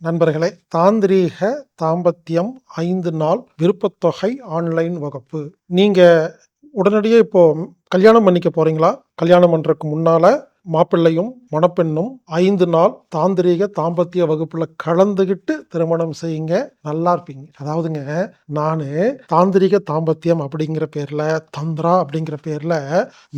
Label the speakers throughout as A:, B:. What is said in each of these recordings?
A: நண்பர்களே தாந்திரீக தாம்பத்தியம் ஐந்து நாள் விருப்பத்தொகை ஆன்லைன் வகுப்பு. நீங்க உடனடியே இப்போ கல்யாணம் பண்ணிக்க போறீங்களா? கல்யாணம் பண்றதுக்கு முன்னால மாப்பிள்ளையும் மணப்பெண்ணும் ஐந்து நாள் தாந்திரீக தாம்பத்திய வகுப்புல கலந்துகிட்டு திருமணம் செய்யுங்க. நல்லா இருப்பீங்க. அதாவதுங்க நான் தாந்திரிக தாம்பத்தியம் அப்படிங்கிற பேர்ல தந்திரா அப்படிங்கிற பேர்ல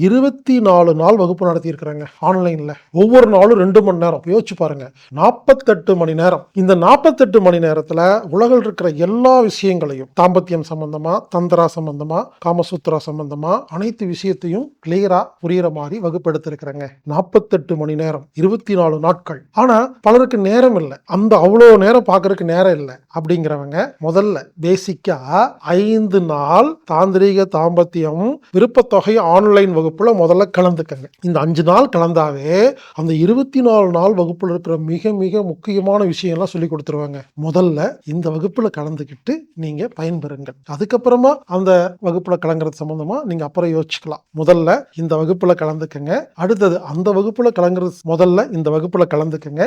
A: இருபத்தி நாலு நாள் வகுப்பு நடத்தி ஆன்லைனில். ஆன்லைன்ல ஒவ்வொரு நாளும் ரெண்டு மணி நேரம். யோசிச்சு பாருங்க. நாற்பத்தெட்டு மணி நேரம். இந்த நாற்பத்தெட்டு மணி நேரத்துல உலகில் இருக்கிற எல்லா விஷயங்களையும் தாம்பத்தியம் சம்பந்தமா தந்திரா சம்பந்தமா காமசூத்ரா சம்பந்தமா அனைத்து விஷயத்தையும் கிளியரா புரியுற மாதிரி வகுப்பு எடுத்திருக்கிறாங்க. நாற்பத்தெட்டு மணி நேரம் இருபத்தி நாலு நாட்கள். ஆனா பலருக்கு நேரம் இல்லை. அந்த அவ்வளோ நேரம் பார்க்கறதுக்கு நேரம் இல்லை. அப்படிங்கிறவங்க முதல்ல பேசிக்கா ஐந்து நாள் தாந்திரீக தாம்பத்தியம் விருப்பத்தொகை ஆன்லைன் வகுப்புல முதல்ல கலந்துக்கங்க. இந்த அஞ்சு நாள் கலந்தாவே அந்த இருபத்தி நாலு நாள் வகுப்புல இருக்கிற மிக மிக முக்கியமான விஷயம்லாம் சொல்லி கொடுத்துருவாங்க. முதல்ல இந்த வகுப்புல கலந்துக்கிட்டு நீங்க பயன்பெறுங்கள். அதுக்கப்புறமா அந்த வகுப்புல கலங்கிறது சம்பந்தமா நீங்க அப்புறம் யோசிச்சுக்கலாம். முதல்ல இந்த வகுப்புல கலந்துக்கங்க. அடுத்தது அந்த வகுப்பில் கலங்குறது முதல்ல இந்த வகுப்பில் கலந்துக்குங்க.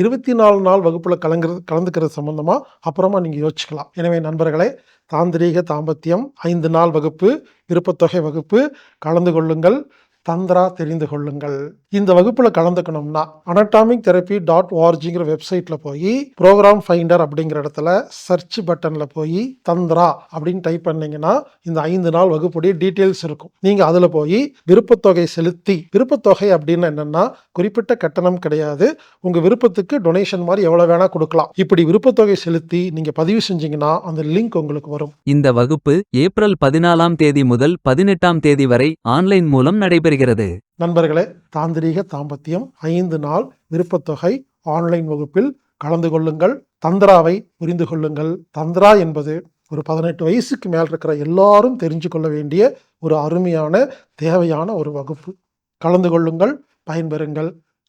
A: இருபத்தி நாலு நாள் வகுப்பில் கலங்குறது கலந்துக்கிறது சம்மந்தமாக அப்புறமா நீங்கள் யோசிச்சுக்கலாம். எனவே நண்பர்களே தாந்திரீக தாம்பத்தியம் ஐந்து நாள் வகுப்பு விருப்பத்தொகை வகுப்பு கலந்து கொள்ளுங்கள். தந்திரா தெரிந்து கொள்ளுங்கள். இந்த வகுப்புல கலந்துக்கணும்னா அனட்டாமிக் தெரப்பி டாட் ஓஆர்ஜிங்கிற வெப்சைட்ல போய் ப்ரோக்ராம் ஃபைண்டர் அப்படிங்கிற இடத்துல சர்ச் பட்டன்ல போய் தந்திரா அப்படின்னு டைப் பண்ணீங்கன்னா இந்த ஐந்து நாள் வகுப்புடைய டீட்டெயில்ஸ் இருக்கும். நீங்க அதுல போய் விருப்பத்தொகை செலுத்தி விருப்பத்தொகை அப்படின்னு என்னன்னா குறிப்பிட்ட கட்டணம் கிடையாது. உங்க விருப்பத்துக்கு டொனேஷன் மாதிரி எவ்வளவு வேணா கொடுக்கலாம். இப்படி விருப்பத்தொகை செலுத்தி நீங்க பதிவு செஞ்சீங்கன்னா அந்த லிங்க் உங்களுக்கு வரும்.
B: இந்த வகுப்பு ஏப்ரல் பதினாலாம் தேதி முதல் பதினெட்டாம் தேதி வரை ஆன்லைன் மூலம் நடைபெறுகிறது.
A: நண்பர்களே தாந்திரீக தாம்பத்தியம் ஐந்து நாள் விருப்பத்தொகை ஆன்லைன் வகுப்பில் கலந்து கொள்ளுங்கள். தந்திராவை புரிந்து கொள்ளுங்கள். தந்திரா என்பது ஒரு பதினெட்டு வயசுக்கு மேல் இருக்கிற எல்லாரும் தெரிஞ்சு கொள்ள வேண்டிய ஒரு அருமையான தேவையான ஒரு வகுப்பு. கலந்து கொள்ளுங்கள் பயன்பெறுங்கள்.